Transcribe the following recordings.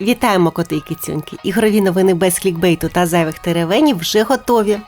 Вітаємо коти і кицюньки. Ігрові новини без клікбейту та зайвих теревенів вже готові.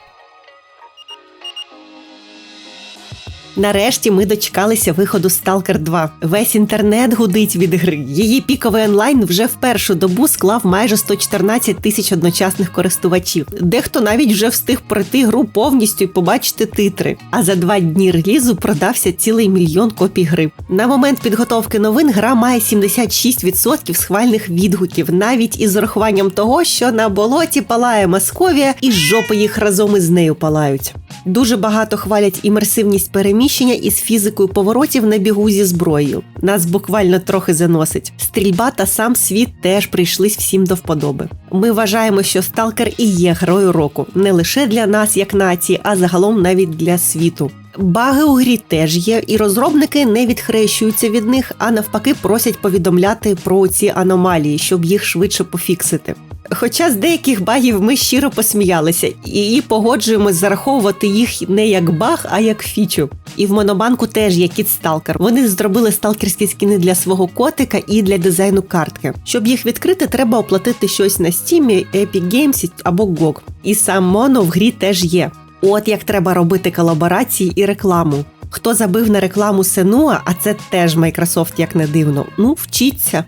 Нарешті ми дочекалися виходу Stalker 2. Весь інтернет гудить від гри. Її піковий онлайн вже в першу добу склав майже 114 тисяч одночасних користувачів. Дехто навіть вже встиг пройти гру повністю і побачити титри. А за два дні релізу продався цілий мільйон копій гри. На момент підготовки новин гра має 76% схвальних відгуків, навіть із урахуванням того, що на болоті палає Московія і жопи їх разом із нею палають. Дуже багато хвалять імерсивність переміщення із фізикою поворотів на бігу зі зброєю. Нас буквально трохи заносить. Стрільба та сам світ теж прийшлись всім до вподоби. Ми вважаємо, що Сталкер і є герою року не лише для нас, як нації, а загалом навіть для світу. Баги у грі теж є, і розробники не відхрещуються від них, а навпаки просять повідомляти про ці аномалії, щоб їх швидше пофіксити. Хоча з деяких багів ми щиро посміялися і, погоджуємось зараховувати їх не як баг, а як фічу. І в монобанку теж є кіт Сталкер. Вони зробили сталкерські скіни для свого котика і для дизайну картки. Щоб їх відкрити, треба оплатити щось на стімі, Epic Games або GOG. І сам моно в грі теж є. От як треба робити колаборації і рекламу. Хто забив на рекламу Сенуа, а це теж Microsoft, як не дивно. Ну, вчіться.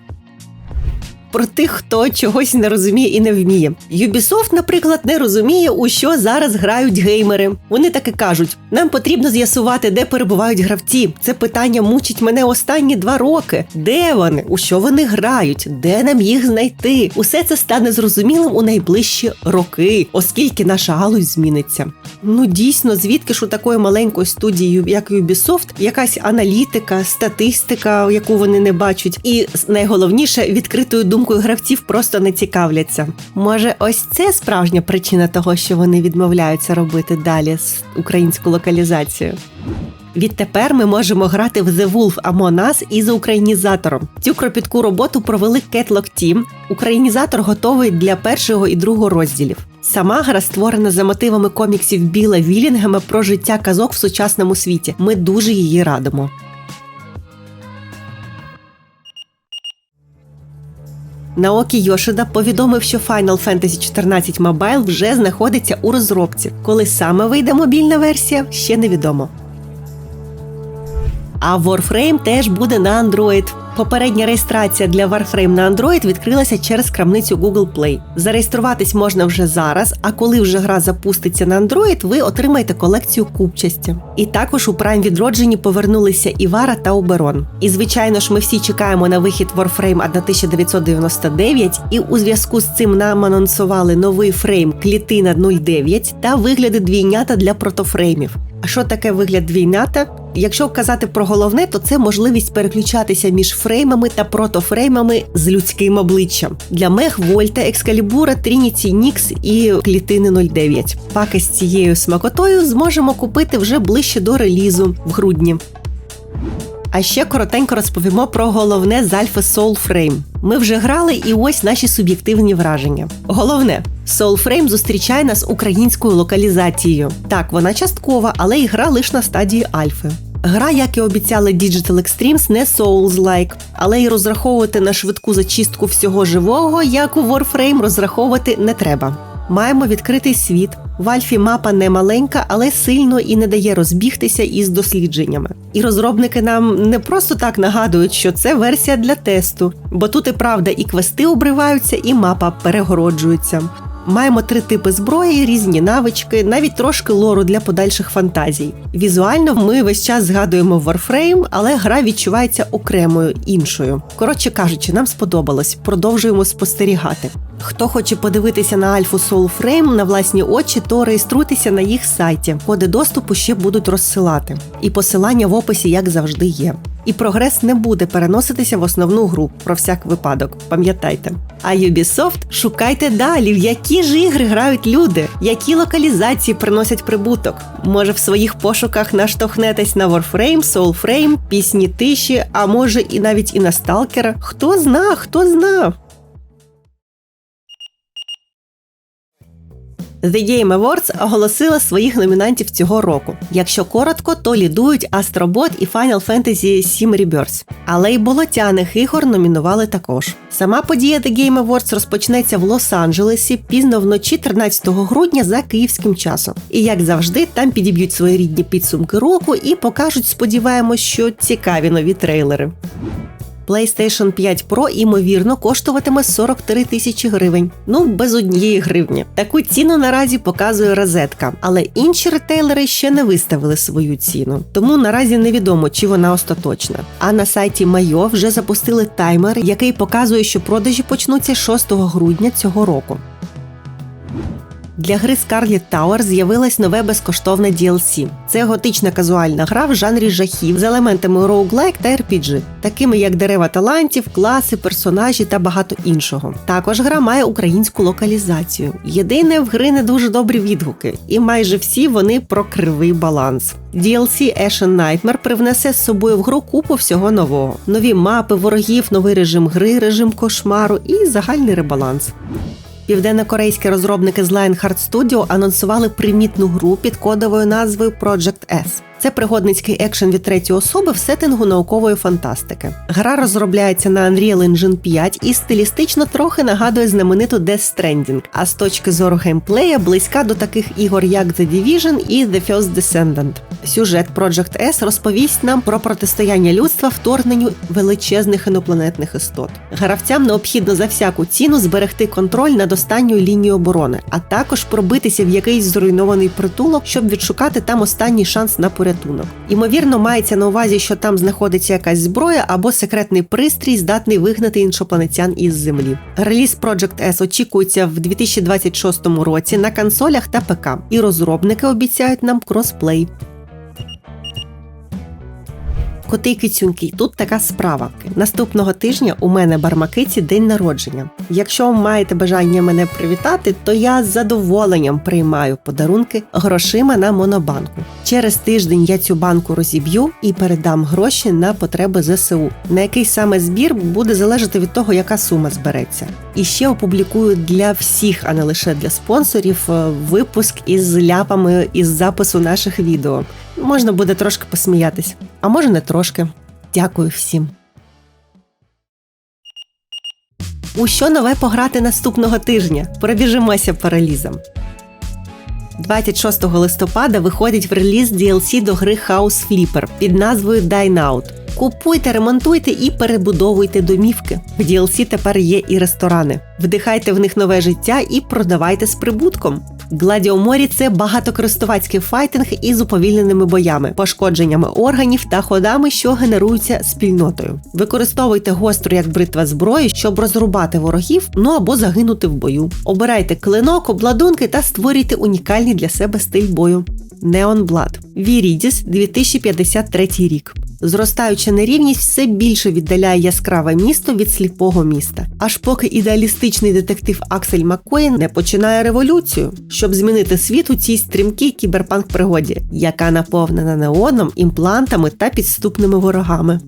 Про тих, хто чогось не розуміє і не вміє. Ubisoft, наприклад, не розуміє, у що зараз грають геймери. Вони таки кажуть: нам потрібно з'ясувати, де перебувають гравці. Це питання мучить мене останні два роки. Де вони? У що вони грають? Де нам їх знайти? Усе це стане зрозумілим у найближчі роки, оскільки наша галузь зміниться. Ну дійсно, звідки ж у такої маленької студії, як Ubisoft, якась аналітика, статистика, яку вони не бачать, і найголовніше відкритою думкою гравців просто не цікавляться. Може, ось це справжня причина того, що вони відмовляються робити далі українську локалізацію. Відтепер ми можемо грати в The Wolf Among Us із українізатором. Цю кропітку роботу провели Catlog Team. Українізатор готовий для першого і другого розділів. Сама гра створена за мотивами коміксів Біла Вілінгема про життя казок в сучасному світі. Ми дуже її радимо. Наокі Йошида повідомив, що Final Fantasy 14 Mobile вже знаходиться у розробці. Коли саме вийде мобільна версія, ще невідомо. А Warframe теж буде на Android. Попередня реєстрація для Warframe на Android відкрилася через крамницю Google Play. Зареєструватись можна вже зараз, а коли вже гра запуститься на Android, ви отримаєте колекцію купчасті. І також у Prime відродженні повернулися Івара та Оберон. І звичайно ж, ми всі чекаємо на вихід Warframe 1999, і у зв'язку з цим нам анонсували новий фрейм Клітина 09 та вигляди двійнята для протофреймів. Що таке вигляд двійнята? Якщо казати про головне, то це можливість переключатися між фреймами та протофреймами з людським обличчям для мех Вольта, Екскалібура, Трініті, Нікс і клітини 09. Паки з цією смакотою зможемо купити вже ближче до релізу в грудні. А ще коротенько розповімо про головне з Альфи Soulframe. Ми вже грали, і ось наші суб'єктивні враження. Головне, Soulframe зустрічає нас українською локалізацією. Так, вона часткова, але і гра лише на стадії Альфи. Гра, як і обіцяли Digital Extremes, не Souls-like, але й розраховувати на швидку зачистку всього живого, як у Warframe, розраховувати не треба. Маємо відкритий світ. В Альфі мапа не маленька, але сильно і не дає розбігтися із дослідженнями. І розробники нам не просто так нагадують, що це версія для тесту, бо тут і правда і квести обриваються, і мапа перегороджується. Маємо три типи зброї, різні навички, навіть трошки лору для подальших фантазій. Візуально ми весь час згадуємо Warframe, але гра відчувається окремою іншою. Коротше кажучи, нам сподобалось. Продовжуємо спостерігати. Хто хоче подивитися на Альфу Soulframe на власні очі, то реєструйтеся на їх сайті. Коди доступу ще будуть розсилати. І посилання в описі, як завжди, є. І прогрес не буде переноситися в основну гру про всяк випадок. Пам'ятайте. А Ubisoft шукайте далі, в які ж ігри грають люди, які локалізації приносять прибуток. Може, в своїх пошуках наштовхнетесь на Warframe, Soulframe, пісні тиші, а може і навіть і на Сталкера. Хто зна, хто зна. The Game Awards оголосила своїх номінантів цього року. Якщо коротко, то лідують Astrobot і Final Fantasy VII Rebirth. Але й болотяних ігор номінували також. Сама подія The Game Awards розпочнеться в Лос-Анджелесі пізно вночі 13 грудня за київським часом. І як завжди, там підіб'ють свої рідні підсумки року і покажуть, сподіваємось, що цікаві нові трейлери. PlayStation 5 Pro, ймовірно, коштуватиме 43 тисячі гривень. Ну, без однієї гривні. Таку ціну наразі показує розетка, але інші ретейлери ще не виставили свою ціну. Тому наразі невідомо, чи вона остаточна. А на сайті Майо вже запустили таймер, який показує, що продажі почнуться 6 грудня цього року. Для гри Scarlet Tower з'явилось нове безкоштовне DLC. Це готична казуальна гра в жанрі жахів з елементами роуглайк та RPG, такими як дерева талантів, класи, персонажі та багато іншого. Також гра має українську локалізацію. Єдине в гри не дуже добрі відгуки, і майже всі вони про кривий баланс. DLC Ashen Nightmare привнесе з собою в гру купу всього нового: нові мапи, ворогів, новий режим гри, режим кошмару і загальний ребаланс. Південно-корейські розробники з Lionheart Studio анонсували примітну гру під кодовою назвою Project S. Це пригодницький екшен від третьої особи в сеттингу наукової фантастики. Гра розробляється на Unreal Engine 5 і стилістично трохи нагадує знамениту Death Stranding, а з точки зору геймплея близька до таких ігор, як The Division і The First Descendant. Сюжет Project S розповість нам про протистояння людства вторгненню величезних інопланетних істот. Гравцям необхідно за всяку ціну зберегти контроль над останньою лінією оборони, а також пробитися в якийсь зруйнований притулок, щоб відшукати там останній шанс на порятунок. Ймовірно, мається на увазі, що там знаходиться якась зброя або секретний пристрій, здатний вигнати іншопланетян із землі. Реліз Project S очікується в 2026 році на консолях та ПК, і розробники обіцяють нам кросплей. Коти кицюньки, тут така справа. Наступного тижня у мене бармакиці день народження. Якщо маєте бажання мене привітати, то я з задоволенням приймаю подарунки грошима на монобанку. Через тиждень я цю банку розіб'ю і передам гроші на потреби ЗСУ. На який саме збір буде залежати від того, яка сума збереться. І ще опублікую для всіх, а не лише для спонсорів, е, випуск із ляпами із запису наших відео. Можна буде трошки посміятись, а може не трошки. Дякую всім. У що нове пограти наступного тижня? Пробіжимося паралізом. 26 листопада виходить в реліз DLC до гри House Flipper під назвою Dine Out. Купуйте, ремонтуйте і перебудовуйте домівки. В DLC тепер є і ресторани. Вдихайте в них нове життя і продавайте з прибутком. Гладіоморі це багатокористувацький файтинг із уповільненими боями, пошкодженнями органів та ходами, що генеруються спільнотою. Використовуйте гостру як бритва зброї, щоб розрубати ворогів, ну або загинути в бою. Обирайте клинок, обладунки та створюйте унікальний для себе стиль бою. Neon Blood. Вірідіс 2053 рік. Зростаюча нерівність все більше віддаляє яскраве місто від сліпого міста. Аж поки ідеалістичний детектив Аксель Маккоїн не починає революцію, щоб змінити світ у цій стрімкій кіберпанк пригоді, яка наповнена неоном, імплантами та підступними ворогами.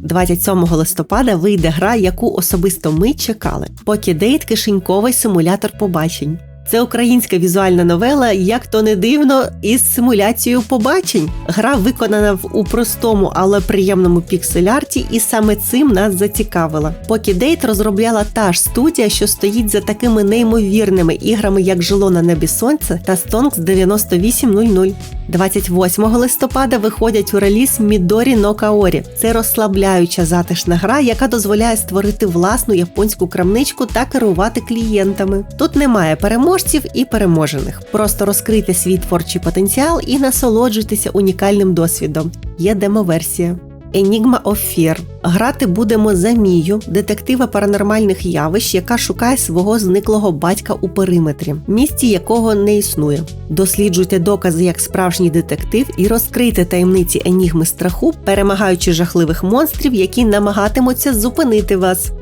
27 листопада вийде гра, яку особисто ми чекали. Покідейт кишеньковий симулятор побачень. Це українська візуальна новела, як то не дивно, із симуляцією побачень. Гра виконана в у простому, але приємному піксель-арті, і саме цим нас зацікавила. Покідейт розробляла та ж студія, що стоїть за такими неймовірними іграми, як Жило на небі сонце та Stonks 9800. 28 листопада виходять у реліз Мідорі но Каорі. Це розслабляюча затишна гра, яка дозволяє створити власну японську крамничку та керувати клієнтами. Тут немає переможців і переможених. Просто розкрийте свій творчий потенціал і насолоджуйтеся унікальним досвідом. Є демоверсія. Of Fear. Грати будемо за Мію, детектива паранормальних явищ, яка шукає свого зниклого батька у периметрі, місці якого не існує. Досліджуйте докази як справжній детектив і розкрийте таємниці енігми страху, перемагаючи жахливих монстрів, які намагатимуться зупинити вас.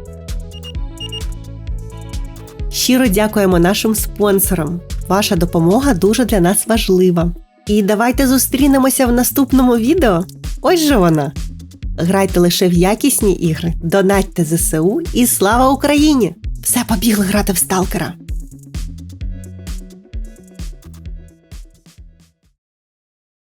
Щиро дякуємо нашим спонсорам. Ваша допомога дуже для нас важлива. І давайте зустрінемося в наступному відео. Ось же вона. Грайте лише в якісні ігри, донатьте ЗСУ і слава Україні! Все побігли грати в сталкера!